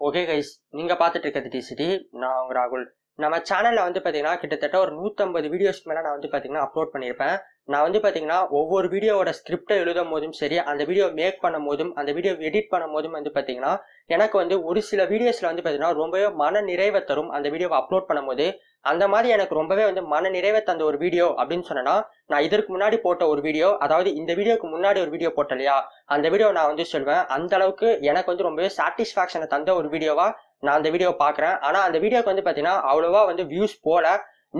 Okay guys நீங்கள் பார்த்துட்டு இருக்கிறது டிசிடி நான் உங்கள் ராகுல். நம்ம சேனலில் வந்து பார்த்தீங்கன்னா கிட்டத்தட்ட ஒரு நூற்றம்பது வீடியோஸ் மேலே நான் வந்து பார்த்தீங்கன்னா அப்லோட் பண்ணியிருப்பேன். நான் வந்து பார்த்தீங்கன்னா ஒவ்வொரு வீடியோவோட ஸ்கிரிப்டை எழுதும் போதும் சரி அந்த வீடியோ மேக் பண்ணும் போதும் அந்த வீடியோ எடிட் பண்ணும் போதும் வந்து பார்த்தீங்கன்னா எனக்கு வந்து ஒரு சில வீடியோஸில் வந்து பார்த்தீங்கன்னா ரொம்பவே மன நிறைவை தரும் அந்த வீடியோவை அப்லோட் பண்ணும்போது அந்த மாதிரி எனக்கு ரொம்பவே வந்து மன நிறைவை தந்த ஒரு வீடியோ அப்படின்னு சொன்னேன்னா நான் இதற்கு முன்னாடி போட்ட ஒரு வீடியோ அதாவது இந்த வீடியோக்கு முன்னாடி ஒரு வீடியோ போட்டேன் இல்லையா? அந்த வீடியோ நான் வந்து சொல்வேன். அந்த அளவுக்கு எனக்கு வந்து ரொம்பவே சாட்டிஸ்ஃபேக்ஷனை தந்த ஒரு வீடியோவா நான் அந்த வீடியோ பார்க்குறேன். ஆனால் அந்த வீடியோக்கு வந்து பார்த்தீங்கன்னா அவ்வளோவா வந்து வியூஸ் போல.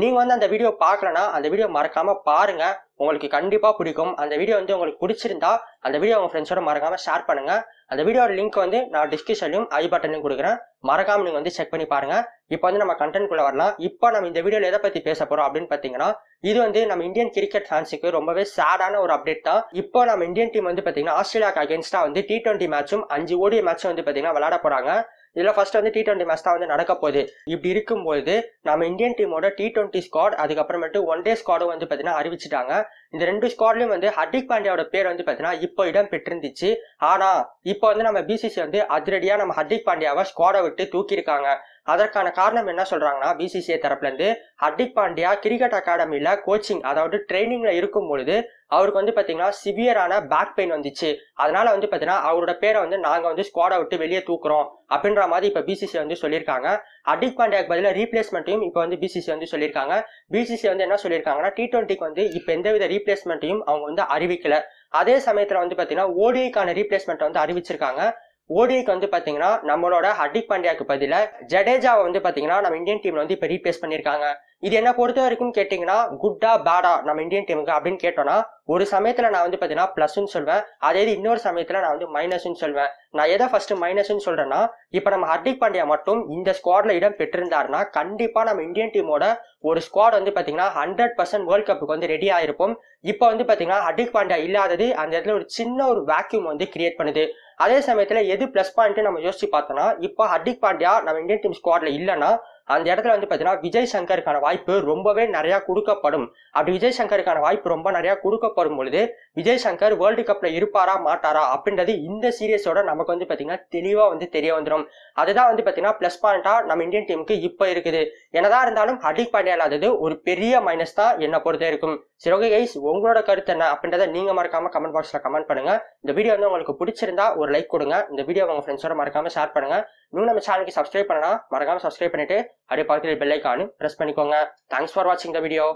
நீங்கள் வந்து அந்த வீடியோ பார்க்கலனா அந்த வீடியோ மறக்காமல் பாருங்கள் உங்களுக்கு கண்டிப்பாக பிடிக்கும். அந்த வீடியோ வந்து உங்களுக்கு பிடிச்சிருந்தா அந்த வீடியோ உங்கள் ஃப்ரெண்ட்ஸோட மறக்காமல் ஷேர் பண்ணுங்கள் அந்த வீடியோட லிங்க் வந்து நான் டிஸ்கிரிப்ஷன்லையும் ஐ பட்டன்லையும் கொடுக்குறேன். மறக்காம நீங்கள் வந்து செக் பண்ணி பாருங்க. இப்போ வந்து நம்ம கண்டென்ட் குள்ள வரலாம். இப்போ நம்ம இந்த வீடியோவில் எதை பற்றி பேச போகிறோம் அப்படின்னு பார்த்தீங்கன்னா இது வந்து நம்ம இந்தியன் கிரிக்கெட் ஃபேன்ஸுக்கு ரொம்பவே சேடான ஒரு அப்டேட் தான். இப்போ நம்ம இந்தியன் டீம் வந்து பார்த்தீங்கன்னா ஆஸ்திரேலியாவுக்கு அகேன்ஸ்டாக வந்து டி டுவெண்ட்டி மேட்சும் அஞ்சு ஓடிய மேட்சும் வந்து பார்த்தீங்கன்னா விளையாட போகிறாங்க இதில் ஃபர்ஸ்ட் வந்து டி டுவெண்ட்டி மேட்ச் தான் வந்து நடக்க போகுது. இப்படி இருக்கும்போது நம்ம இந்தியன் டீமோட டி டுவெண்ட்டி ஸ்குவாட் அதுக்கப்புறமேட்டு ஒன் டே ஸ்குவாடும் வந்து பார்த்தீங்கன்னா அறிவிச்சிட்டாங்க. இந்த ரெண்டு ஸ்குவாட்லையும் வந்து ஹர்திக் பாண்டியாவோட பேர் வந்து பார்த்தீங்கன்னா இப்போ இடம் பெற்றிருந்துச்சு. ஆனால் இப்போ வந்து நம்ம பிசிசி வந்து அதிரடியாக நம்ம ஹர்திக் பாண்டியாவை ஸ்குவாடை விட்டு தூக்கியிருக்காங்க. அதற்கான காரணம் என்ன சொல்றாங்கன்னா பிசிசிஐ தரப்புல இருந்து ஹர்திக் பாண்டியா கிரிக்கெட் அகாடமியில கோச்சிங் அதாவது ட்ரைனிங்ல இருக்கும் பொழுது அவருக்கு வந்து பாத்தீங்கன்னா சிவியரான பேக் பெயின் வந்துச்சு. அதனால வந்து பாத்தீங்கன்னா அவரோட பேரை வந்து நாங்க வந்து ஸ்குவாடை விட்டு வெளியே தூக்குறோம் அப்படின்ற மாதிரி இப்ப பிசிசி வந்து சொல்லியிருக்காங்க. அடிக் பாண்டியாக்கு பதிலாக ரீப்ளேஸ்மெண்ட்டையும் இப்போ வந்து பிசிசி வந்து சொல்லியிருக்காங்க. பிசிசி வந்து என்ன சொல்லியிருக்காங்கன்னா டி டுவெண்ட்டிக்கு வந்து இப்போ எந்தவித ரீப்ளேஸ்மெண்ட்டையும் அவங்க வந்து அறிவிக்கல. அதே சமயத்துல வந்து பாத்தீங்கன்னா ஓடிஐக்கான ரீப்ளேஸ்மெண்ட் வந்து அறிவிச்சிருக்காங்க. ஓடிஐக்கு வந்து பார்த்தீங்கன்னா நம்மளோட ஹர்திக் பாண்டியாக்கு பதிலாக ஜடேஜாவை வந்து பார்த்தீங்கன்னா நம்ம இந்தியன் டீம்ல வந்து இப்போ ரீப்ளேஸ் பண்ணியிருக்காங்க இது என்ன பொறுத்த வரைக்கும் கேட்டிங்கன்னா குட்டா பேடா நம்ம இந்தியன் டீமுக்கு அப்படின்னு கேட்டோம்னா ஒரு சமயத்தில் நான் வந்து பார்த்தீங்கன்னா ப்ளஸ்ன்னு சொல்வேன். அதே இது இன்னொரு சமயத்தில் நான் வந்து மைனஸ்ன்னு சொல்வேன். நான் எதை ஃபர்ஸ்ட் மைனஸ்ன்னு சொல்றேன்னா இப்போ நம்ம ஹர்திக் பாண்டியா மட்டும் இந்த ஸ்குவாட்ல இடம் பெற்றிருந்தாருன்னா கண்டிப்பாக நம்ம இந்தியன் டீமோட ஒரு ஸ்குவாட் வந்து பார்த்தீங்கன்னா ஹண்ட்ரட் பர்சன்ட் வேர்ல்ட் கப்புக்கு வந்து ரெடி ஆயிருப்போம். இப்போ வந்து பார்த்தீங்கன்னா ஹர்திக் பாண்டியா இல்லாதது அந்த இடத்துல ஒரு சின்ன ஒரு வேக்யூம் வந்து கிரியேட் பண்ணுது. அதே சமயத்தில் எது ப்ளஸ் பாயிண்ட் நம்ம யோசிச்சு பார்த்தோம்னா இப்போ ஹர்திக் பாண்டியா நம்ம இந்தியன் டீம் ஸ்குவாட்ல இல்லைன்னா அந்த இடத்துல வந்து பார்த்தீங்கன்னா விஜய் சங்கருக்கான வாய்ப்பு ரொம்பவே நிறையா கொடுக்கப்படும். அப்படி விஜய் சங்கருக்கான வாய்ப்பு ரொம்ப நிறையா கொடுக்கப்படும் பொழுது விஜய் சங்கர் வேர்ல்டு கப்பில் இருப்பாரா மாட்டாரா அப்படின்றது இந்த சீரியஸோட நமக்கு வந்து பார்த்தீங்கன்னா தெளிவாக வந்து தெரிய வந்துடும் அதுதான் வந்து பார்த்தீங்கன்னா ப்ளஸ் பாயிண்ட்டாக நம்ம இந்தியன் டீமுக்கு இப்போ இருக்குது. என்னதான் இருந்தாலும் ஹர்திக் பாண்டியா இல்லாதது ஒரு பெரிய மைனஸ் தான் என்னை பொறுத்த இருக்கும் சரி ஓகே கைஸ் உங்களோட கருத்து என்ன அப்படின்றத நீங்க மறக்காம கமெண்ட் பாக்ஸ்ல கமெண்ட் பண்ணுங்க. இந்த வீடியோ வந்து உங்களுக்கு பிடிச்சிருந்தா ஒரு லைக் கொடுங்க. இந்த வீடியோ உங்க ஃப்ரெண்ட்ஸோட மறக்காம ஷேர் பண்ணுங்க. இன்னும் நம்ம சேனலுக்கு சப்ஸ்கிரைப் பண்ணனா மறக்காம சப்ஸ்கிரைப் பண்ணிட்டு அப்படியே பக்கத்தில் பெல் ஐக்கானு ப்ரெஸ் பண்ணிக்கோங்க. தேங்க்ஸ் ஃபார் வாட்சிங் த வீடியோ